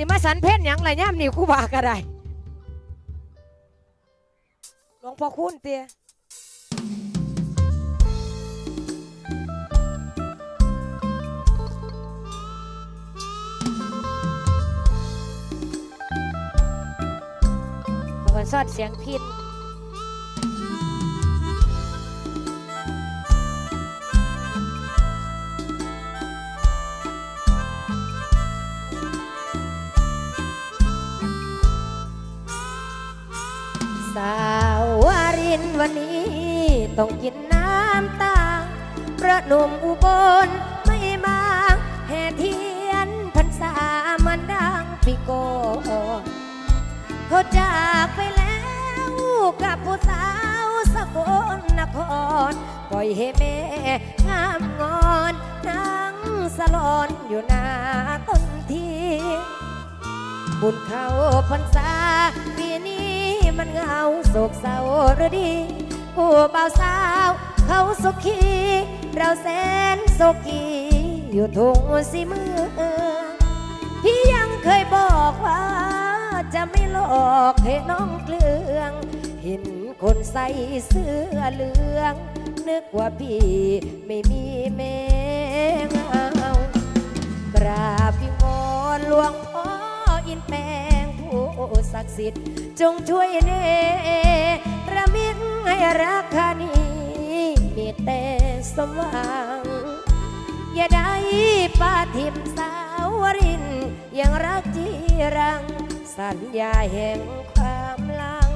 สิมาสันเพ่นหยังไรย่ำนี่ครู่บาก็ได้หลวงพ่อคุณเตียขอบคุณซอดเสียงพิน วันนี้ต้องกินน้ำตาประหนุ่มอุบลไม่มาแห่เทียนพรรษามันดังปีโกอนเขาจากไปแล้วกับผู้สาวสกลนคร ปล่อยให้แม่งามงอนนั่งสลอนอยู่หน้าต้นเทียนบุญเขาพรรษาปีนี้ มันเหงาโศกเศร้าหรือดีผู้บ่าสาว เขาสุขีเราแสนโศกีอยู่ทุ่งสีเมืองพี่ยังเคยบอกว่าจะไม่หลอกให้น้องเกลืองเห็นคนใส่เสื้อเหลือง นึกว่าพี่ไม่มีแม สิทธิ์ จงช่วยเนระมิดให้ราคานี้มีแต่สมหวัง อย่าได้ปาทิมสาววริน ยังรักจีรัง สัญญาแห่งความหลัง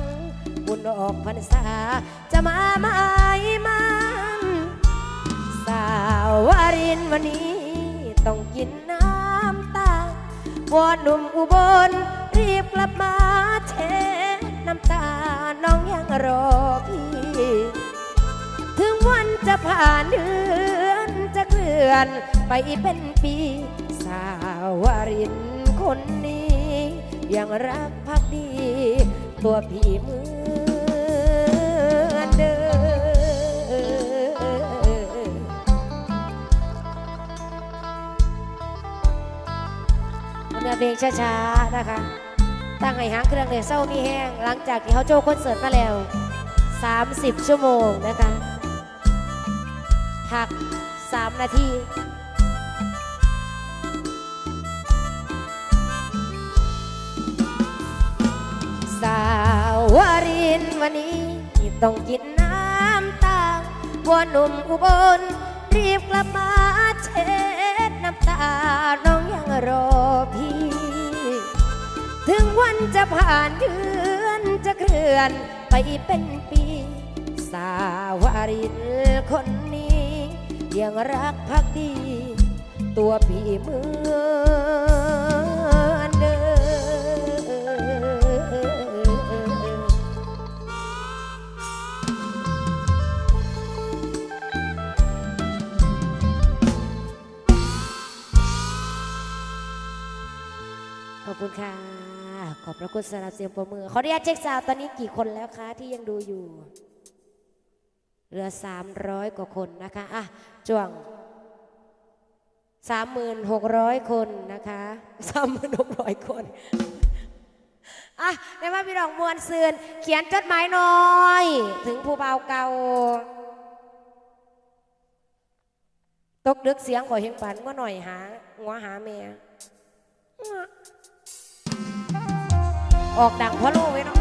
บุญออกพรรษาจะมาหมายมันสาววารินวันนี้ต้องกินน้ำตาวอนหนุ่มอุบลรีบกลับมา เช็ดน้ำตาน้องยังรอพี่ ถึงวันจะผ่านเดือนจะเคลื่อนไปเป็นปี สาววารินคนนี้ ยังรักพักดี ตัวพี่เหมือนเดิมเนื้อเพลงช้าๆนะคะ ตั้งให้หางเครื่องเนี่ยเศร้ามีแห้งหลังจากที่เขาโจ้คอนเสิร์ตมาแล้ว 30 ชั่วโมงนะคะพัก 3 นาทีสาวรินวันนี้ต้องกินน้ำตาวอนหนุ่มอุบล รีบกลับมาเช็ดน้ำตา น้องยังรอพี่ ถึงวันจะผ่านเดือนจะเคลื่อนไปเป็นปี สาวารินคนนี้ยังรักพักดี ตัวพี่เมือง ขอบคุณค่ะ ขอบพระคุณสำหรับเสียงปรบมือ ขออนุญาตเช็คซาวตอนนี้กี่คนแล้วคะที่ยังดูอยู่ เหลือ 300 กว่าคนนะคะ อะจ่วง 3,600 คนนะคะ 3,600 คน อะในว่าพี่รองมวลซืน เขียนจดหมายหน่อย ถึงผู้เบาเก่าตกดึกเสียงขอเฮงปันว่าหน่อยหาหัวหาเมีย ออกดังพะโล่ไว้เนาะ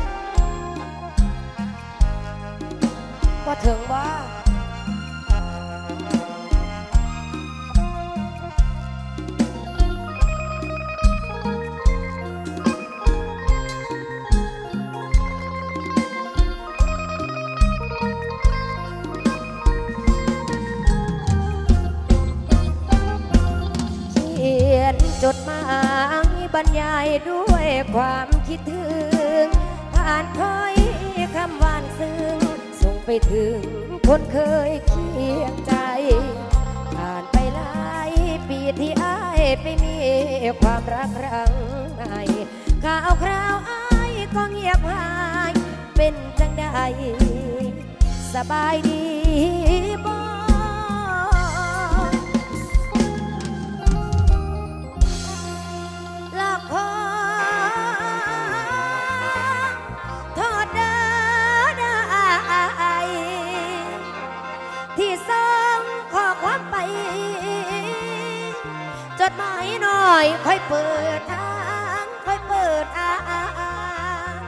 ว่าถึงว่าเขียนจดหมายบรรยายด้วยความ คิดถึง ผ่านถ้อยคำหวานซึ้ง ส่งไปถึงคนเคยเคียงใจ ผ่านไปหลายปีที่อ้ายไปมีความรักครั้งใหม่ข่าวคราวอ้ายก็เงียบหาย เป็นจังใดสบายดีบ่ อยค่อยเปิดทางค่อยเปิดอาน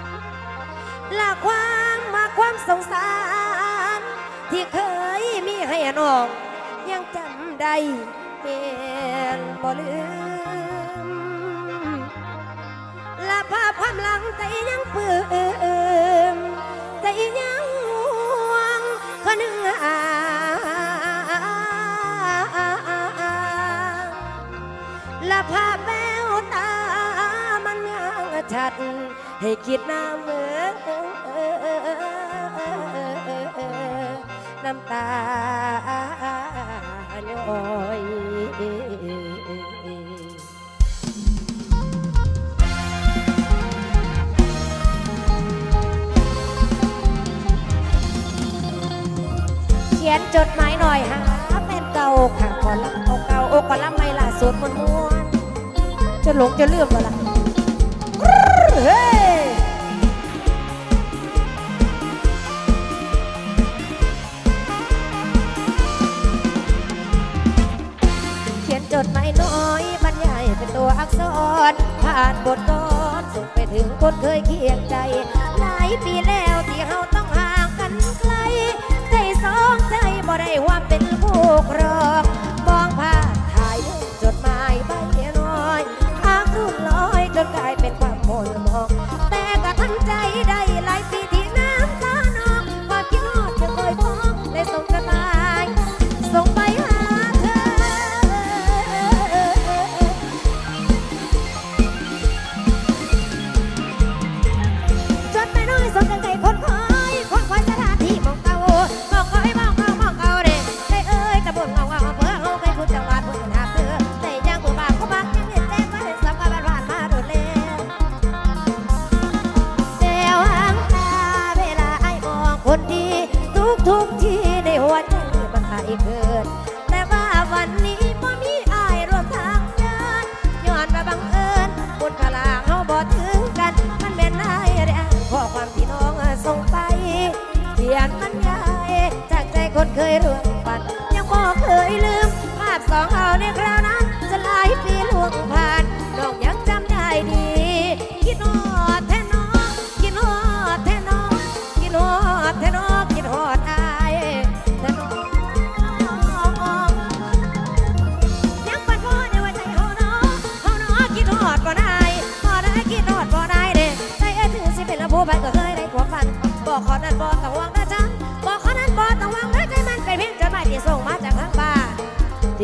ละความมาความสงสาร ที่เคยมีให้น้อง ยังจำได้เป็นบ่ลืมและภาพความหลังใจยังเปื่ม คิดน้ำเมือน้ำตาย้อยเขียนจดหมายหน่อยหาแฟนเก่าค่ะก่อลำเอาเก่าโอ้ก่อนลำไม่ล่ะสวดมนต์ม้วนจะหลงจะเลื่อมวะล่ะเายน้อยบรรยายเป็นตัวอักษร ผ่านบทกลอนส่งไปถึงคนเคยเคียงใจ หลายปีแล้ว ดวงฝันยังบ่เคยลืมภาพสองเอาในคราวนั้น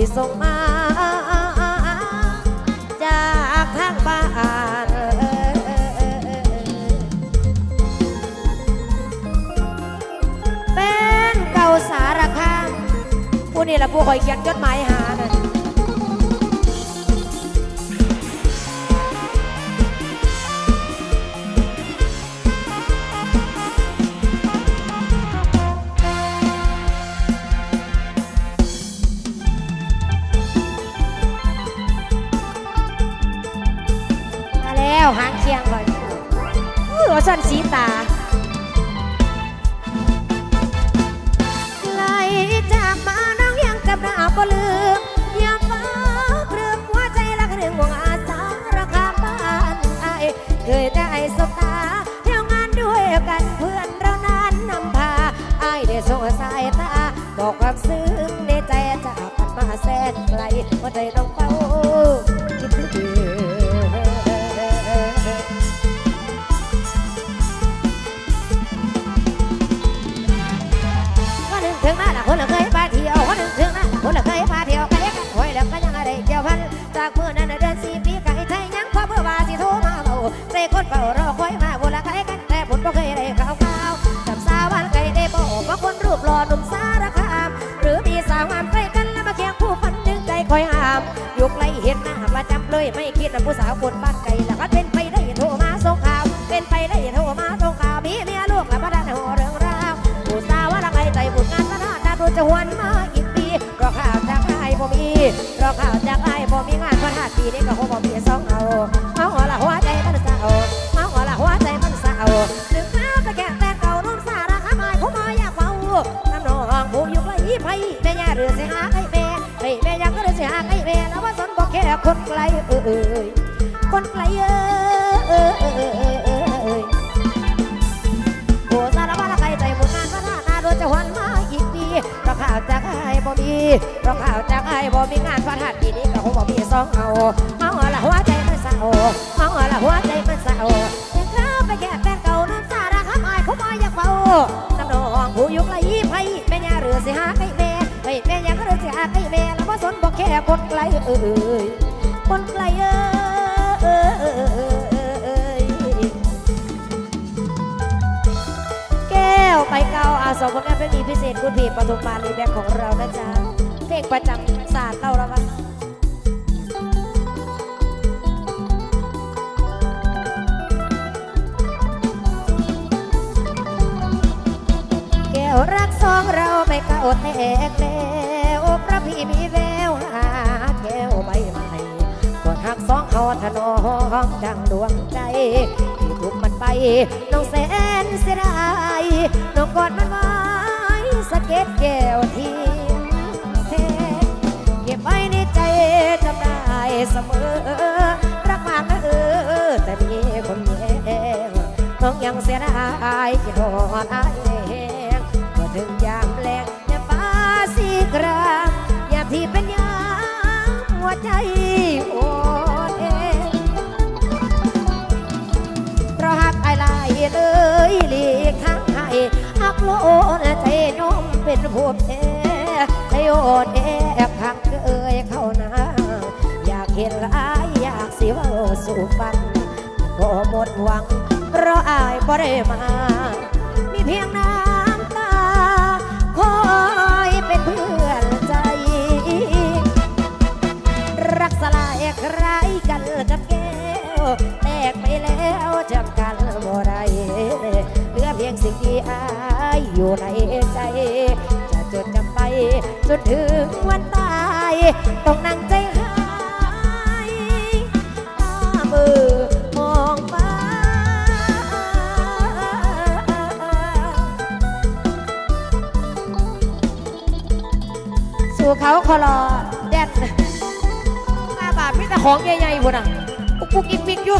ที่ส่งมาจากทางบ้านเป็นเก่าสารคามผู้นี่แหละผู้คอยเขียนจดหมายหาน่ะ สียงก่อนเออสันสีตาไหลจากมาน้องยังจำหน้าบ่ลืมอยากฟ้าเครื่องหัวใจรักหนึ่องวงอาสาราคาบ้านไอายเคยได้สบตาเที่ยวงานด้วยกันเพื่อนเรานั้นนำพาไอได้ส่งสายตาบอกความซึ้งในใจจากกันมาแสนไกลหัวใจ กไกลเห็นหน้าประจำเลยไม่คิดว่าผู้สาวคนบ้านไก่แล้วก็เป็นไปได้โทรมาส่งข่าว เป็นไปได้โทรมาส่งข่าวมีเมียลูกและพระดันหัวเรื่องราวผู้สาวว่าละไงใจบุญงานพระนาดาดูจะหวนมาอีกปีรอข่าวจากไอ้บ่มีรอข่าวจากไอ้บ่มีงานพระนาดปีนี้ก็คงบ่มีสองเอาเอาหัวละหัว คนไกลเอ้ยคนไกลเอ้ยโอ้สารพัดใครใจบุญงานพัฒนาโดยจะหวันมาอีกปีเราข่าวจากไอ้บ่มีเราข่าวจากไอ้บ่มีงานพัฒนาปีนี้ก็คงบ่มีสองเอาเมาละหัวใจมันเศร้าเมาละหัวใจมันเศร้าเพียงคราไปแก่แฟนเก่าน้ำสาระครับอายเขามาอยากเฝ้าน้ำนองผู้ยุกไล่ไพ่แม่ยาเรือสิหาไก่ แม่ยังก็เลยสิหาไก่แม่แล้วว่าสนบอกแค่คนไกลเอ้ยคนไกลเอ้ยแก้วไปเกาอาสองผลงานเพลงนี้พิเศษคุณพี่ปฐุมมาลีแบกของเรานะจ๊ะเพลงประจำศาสตร์เต้าแล้วกันแก้วรัก สองเราไม่เก่าแตกแล้วพระพี่มีแววหาแก้วใบใหม่ก่อนหักสองเขาถนอมดังดวงใจที่ถูกมันไปน้องแสนเสียดายน้องกอดมันไว้สะเก็ดแก้วทิ้งเทเก็บไว้ในใจจำได้เสมอรักมากนะเออแต่มีคนแย่งน้องยังเสียดายคิดทอดอ อ้ลยเลยหลีกทางให้หักโลนใจน้องเป็นผู้แพ้ใจโอนแอบหักเกยเข้านาอยากเห็นหลายอยากสิเว่าสู่ฟังก็หมดหวัง เพราะอายบ่ได้มา มีเพียงน้ำตา คอยเป็นเพื่อนใจ รักสลายใครกันกับแก้ว แตกไปแล้วจำกัน สิ่งที่อายอยู่ในใจ จะจดจำไป จนถึงวันตาย ต้องนั่งใจหายตามือมองฟ้าสู่เขาคอรอแดดหน้าบาทมีแต่ของใหญ่ๆบุ่นอะปุกุกอิกปิกอยู่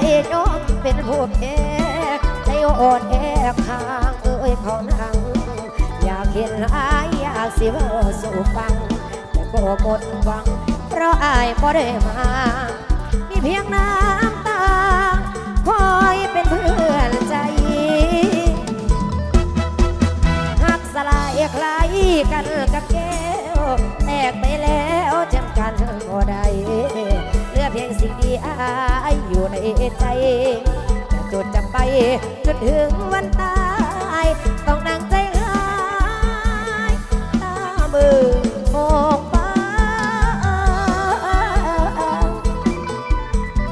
ใจยอมเป็นผู้แพ้ใจอ่อนแอบข้างเอ้ยเขานั่งอยากเห็นอายอยากสิว่าสู่ฟัง แต่ก็หมดหวัง เพราะอายบ่ได้มามีเพียงน้ำตาคอยเป็นเพื่อนใจหักสลายคลายกันกับแก้วแตกไปแล้วจำ ในใจ จะจดจำไป จนถึงวันตาย ต้องนั่งใจหายตามือมองฟ้า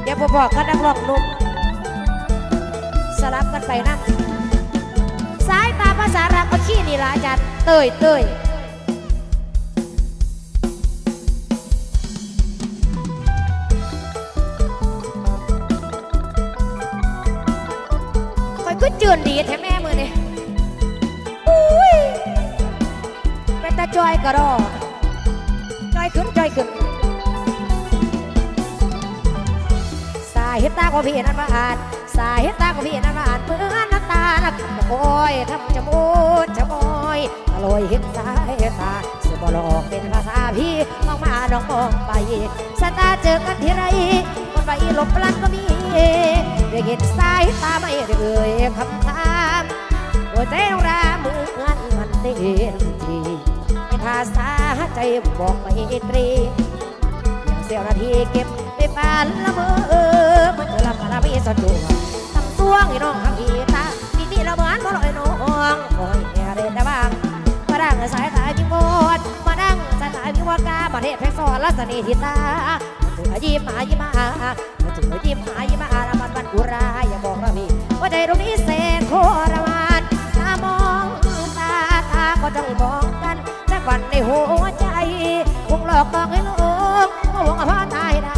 เดี๋ยวพอบอกกันนักร้องหนุ่มสลับกันไปนะสายตาภาษารักก็ขี้นี่ละอาจารย์เตยเตย ยืนดีแท้แม่มือนี่อุ้ยเป็นตาจอยกระรอจอยขึ้นจอยขึ้นสายตาของพี่นั้นมาอ่านสายตาของพี่นั้นมาอ่านเมือนน้ำตานักโอยทำจมูกจะมอยตะลอยเห็นสายตาสบลอกเป็นภาษาพี่มองมาน้องมองไปสายตาเจอกันทีไรคนไปหลบพลันก็มี ได้เห็นสายตาไม่ได้เอ่ยคำถามหัวใจรามือนมันเต้นทีภาษาใจบอกไม่ตรีอย่างเสี้ยวนาทีเก็บไปปานละเมอมันจะลำละพี่สะดวกทำตัวให้น้องทำอีตาทีนี้เราเหมือนบ่ลอยน้องโอ้ยแค่เด่นแต่บ้างมาดังสายตายิ้มบดมาดังสายตายิ้มวากาประเทศแพงซอนลักษณะที่ตาถึงยิ้มมายิ้มมาถึงยิ้มมายิ้มมา ในหัวใจคงหลอกบอกให้โลกว่าหวังพาตายได้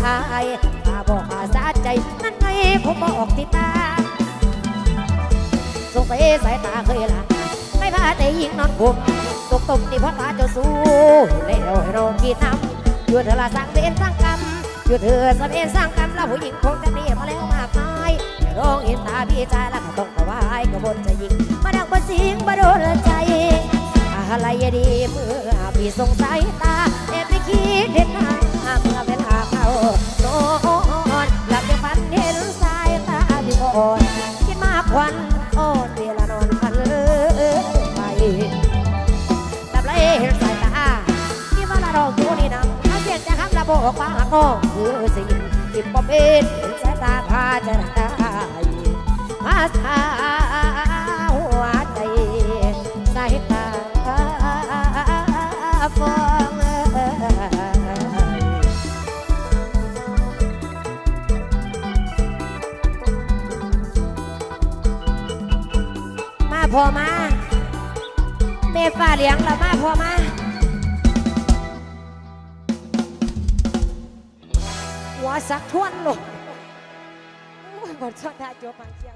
ตาบอกอาสาใจ นั่นไงคงบอกที่ตาไปสายตาเคยละไม่พาแต่ยิงนอนคุมตกตมนี่เพราะตาเจ้าสู้แล้วให้เรากินน้ำอยู่เธอละสร้างเวรสร้างกรรมอยู่เธอสร้างเวรสร้างกรรมแล้วผู้หญิงคงจะมีมาแล้วมากมายร้องเห็นตาพี่ชา สงสัยตาแอบไม่คิดเห็นหน้าเมื่อเวลาเข้านอนหลับยังฝันเห็นสายตาพี่อ่อนคิดมากควันอ่อนเวลานอนพันไปหลับไหลเห็นสายตาที่ว่าละดอกอยู่นี่นะถ้าเสียงจะคำละบกว่าก็คือสิ่งที่บ่เป็นเห็นสายตาพาจะได้พาสา เลี้ยงเรามาพอมาหัวสักทวนลงโอ้ยบทชดทาจบมาเชียง